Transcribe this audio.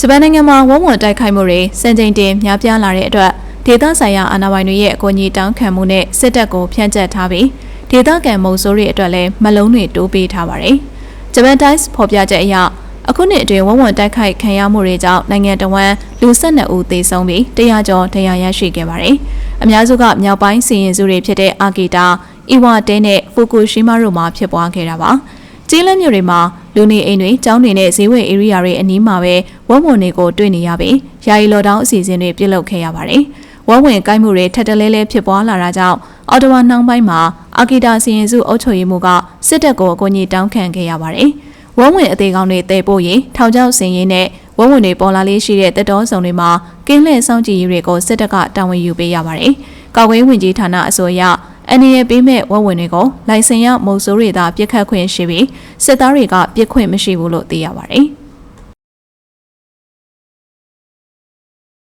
ဂျပန်နိုင်ငံမှာဝုန်းဝန်းတိုက်ခိုက်မှုတွေစံချိန်တင်များပြားလာတဲ့အတွက်ဒေသဆိုင်ရာအာဏာပိုင်တွေရဲ့အကူအညီတောင်းခံမှုနဲ့စစ်တပ်ကိုဖျက်ချထားပြီးဒေသခံမုံဆိုးတွေအတွက်လည်းမလုံးတွေတိုးပေးထားပါတယ်။ဂျပန်တိုင်းဖော်ပြချက်အရအခုနှစ်အတွင်းဝုန်းဝန်းတိုက်ခိုက်ခံရမှုတွေကြောင့်နိုင်ငံတော်ဝန်လူ12ဦးသေဆုံးပြီး100ကျော်ဒဏ်ရာရရှိခဲ့ပါတယ်။အများစုကမြောက်ပိုင်းစီရင်စုတွေဖြစ်တဲ့အာဂီတာ၊အီဝါတဲနဲ့ဖူကူရှီမာတို့မှာဖြစ်ပွားခဲ့တာပါ။ ကျေးလက်မြို့တွေမှာလူနေအိမ်တွေကျောင်းတွေနဲ့ဈေးဝယ်ဧရိယာတွေအနီးမှာပဲဝုန်းဝန်းတွေကိုတွေ့နေရပြီးယာယီလော်ဒေါင်းအစီအစဉ်တွေပြုလုပ်ခဲ့ရပါတယ်။ဝုန်းဝင်ကိုက်မှုတွေထက်တလဲလဲဖြစ်ပွားလာတာကြောင့်အော်တိုဝါနှောင်းပိုင်းမှာအာဂီတာစီရင်စုအုပ်ချုပ်ရေးမှူးကစစ်တပ်ကိုအကူအညီတောင်းခံခဲ့ရပါတယ်။ဝုန်းဝင်အသေးကောင်တွေတည်ပို့ရင်ထောင်ချောက်စင်ရင်နဲ့ဝုန်းဝင်တွေပေါ်လာလေးရှိတဲ့တက်တော်ဆောင်တွေမှာကင်းလှည့်ဆောင်ကြည့်ရေးတွေကိုစစ်တပ်ကတာဝန်ယူပေးရပါတယ်။ကာကွယ်ဝင်ကြီးဌာနအစိုးရ အနေနဲ့ပေးမဲ့ဝက်ဝင်တွေကိုလိုင်စင်ရမုံစိုးတွေသာပြစ်ခတ်ခွင့်ရှိပြီးစစ်သားတွေကပြစ်ခွင့်မရှိဘူးလို့သိရပါတယ်။